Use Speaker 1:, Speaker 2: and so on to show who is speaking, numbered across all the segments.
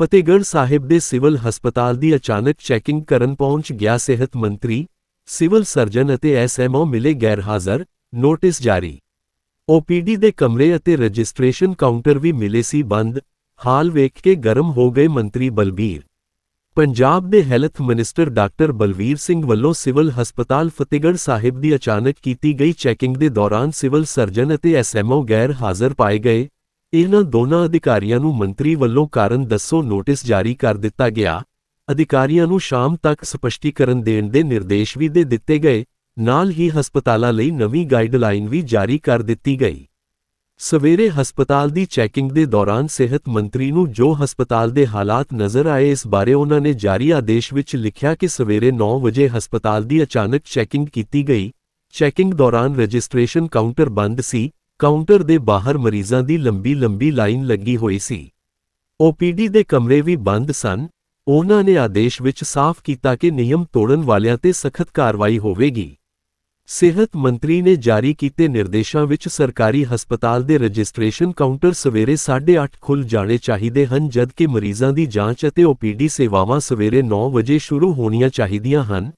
Speaker 1: ਫਤਿਹਗੜ੍ਹ ਸਾਹਿਬ ਦੇ ਸਿਵਲ ਹਸਪਤਾਲ ਦੀ ਅਚਾਨਕ ਚੈਕਿੰਗ ਕਰਨ ਪਹੁੰਚ ਗਿਆ ਸਿਹਤ ਮੰਤਰੀ, ਸਿਵਲ ਸਰਜਨ ਅਤੇ ਐਸਐਮਓ ਮਿਲੇ ਗੈਰਹਾਜ਼ਰ, ਨੋਟਿਸ ਜਾਰੀ। ਓਪੀਡੀ ਦੇ ਕਮਰੇ ਅਤੇ ਰਜਿਸਟ੍ਰੇਸ਼ਨ ਕਾਊਂਟਰ ਵੀ ਮਿਲੇ ਸੀ ਬੰਦ, ਹਾਲ ਵੇਖ ਕੇ ਗਰਮ ਹੋ ਗਏ ਮੰਤਰੀ ਬਲਬੀਰ। ਪੰਜਾਬ ਦੇ health minister doctor Balbir Singh ਵੱਲੋਂ ਸਿਵਲ ਹਸਪਤਾਲ ਫਤਿਹਗੜ੍ਹ ਸਾਹਿਬ ਦੀ ਅਚਾਨਕ ਕੀਤੀ ਗਈ ਚੈਕਿੰਗ ਦੇ ਦੌਰਾਨ ਸਿਵਲ ਸਰਜਨ ਅਤੇ ਐਸਐਮਓ ਗੈਰ ਹਾਜ਼ਰ ਪਾਏ ਗਏ ਇਹਨਾਂ ਦੋਨਾਂ ਅਧਿਕਾਰੀਆਂ ਨੂੰ ਮੰਤਰੀ ਵੱਲੋਂ ਕਾਰਨ ਦੱਸੋ ਨੋਟਿਸ ਜਾਰੀ ਕਰ ਦਿੱਤਾ ਗਿਆ। ਅਧਿਕਾਰੀਆਂ ਨੂੰ ਸ਼ਾਮ ਤੱਕ ਸਪਸ਼ਟੀਕਰਨ ਦੇਣ ਦੇ ਨਿਰਦੇਸ਼ ਵੀ ਦੇ ਦਿੱਤੇ ਗਏ। ਨਾਲ ਹੀ ਹਸਪਤਾਲਾਂ ਲਈ ਨਵੀਂ ਗਾਈਡਲਾਈਨ ਵੀ ਜਾਰੀ ਕਰ ਦਿੱਤੀ ਗਈ। ਸਵੇਰੇ ਹਸਪਤਾਲ ਦੀ ਚੈਕਿੰਗ ਦੇ ਦੌਰਾਨ ਸਿਹਤ ਮੰਤਰੀ ਨੂੰ ਜੋ ਹਸਪਤਾਲ ਦੇ ਹਾਲਾਤ ਨਜ਼ਰ ਆਏ ਇਸ ਬਾਰੇ ਉਹਨਾਂ ਨੇ ਜਾਰੀ ਆਦੇਸ਼ ਵਿੱਚ ਲਿਖਿਆ ਕਿ ਸਵੇਰੇ 9 ਵਜੇ ਹਸਪਤਾਲ ਦੀ ਅਚਾਨਕ ਚੈਕਿੰਗ ਕੀਤੀ ਗਈ। ਚੈਕਿੰਗ ਦੌਰਾਨ ਰਜਿਸਟ੍ਰੇਸ਼ਨ ਕਾਊਂਟਰ ਬੰਦ ਸੀ। ਕਾਊਂਟਰ ਦੇ ਬਾਹਰ ਮਰੀਜ਼ਾਂ ਦੀ ਲੰਬੀ ਲੰਬੀ ਲਾਈਨ ਲੱਗੀ ਹੋਈ ਸੀ। ਓਪੀਡੀ ਦੇ ਕਮਰੇ ਵੀ ਬੰਦ ਸਨ। ਉਹਨਾਂ ਨੇ ਆਦੇਸ਼ ਵਿੱਚ ਸਾਫ਼ ਕੀਤਾ ਕਿ ਨਿਯਮ ਤੋੜਨ ਵਾਲਿਆਂ ਤੇ ਸਖਤ ਕਾਰਵਾਈ ਹੋਵੇਗੀ। ਸਿਹਤ ਮੰਤਰੀ ਨੇ ਜਾਰੀ ਕੀਤੇ ਨਿਰਦੇਸ਼ਾਂ ਵਿੱਚ ਸਰਕਾਰੀ ਹਸਪਤਾਲ ਦੇ ਰਜਿਸਟ੍ਰੇਸ਼ਨ ਕਾਊਂਟਰ ਸਵੇਰੇ 8:30 ਖੁੱਲ੍ਹ ਜਾਣੇ ਚਾਹੀਦੇ ਹਨ, ਜਦਕਿ ਮਰੀਜ਼ਾਂ ਦੀ ਜਾਂਚ ਅਤੇ ਓਪੀਡੀ ਸੇਵਾਵਾਂ ਸਵੇਰੇ 9 ਵਜੇ ਸ਼ੁਰੂ ਹੋਣੀਆਂ ਚਾਹੀਦੀਆਂ ਹਨ।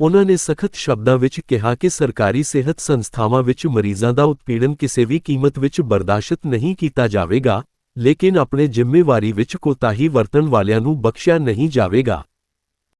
Speaker 1: ਉਨ੍ਹਾਂ ਨੇ ਸਖਤ ਸ਼ਬਦਾਂ ਵਿੱਚ ਕਿਹਾ ਕਿ ਸਰਕਾਰੀ ਸਿਹਤ ਸੰਸਥਾਵਾਂ ਵਿੱਚ ਮਰੀਜ਼ਾਂ ਦਾ ਉਤਪੀੜਨ ਕਿਸੇ ਵੀ ਕੀਮਤ ਵਿੱਚ ਬਰਦਾਸ਼ਤ ਨਹੀਂ ਕੀਤਾ ਜਾਵੇਗਾ, ਲੇਕਿਨ ਆਪਣੇ ਜ਼ਿੰਮੇਵਾਰੀ ਵਿੱਚ ਕੋਤਾਹੀ ਵਰਤਣ ਵਾਲਿਆਂ ਨੂੰ ਬਖਸ਼ਿਆ ਨਹੀਂ ਜਾਵੇਗਾ।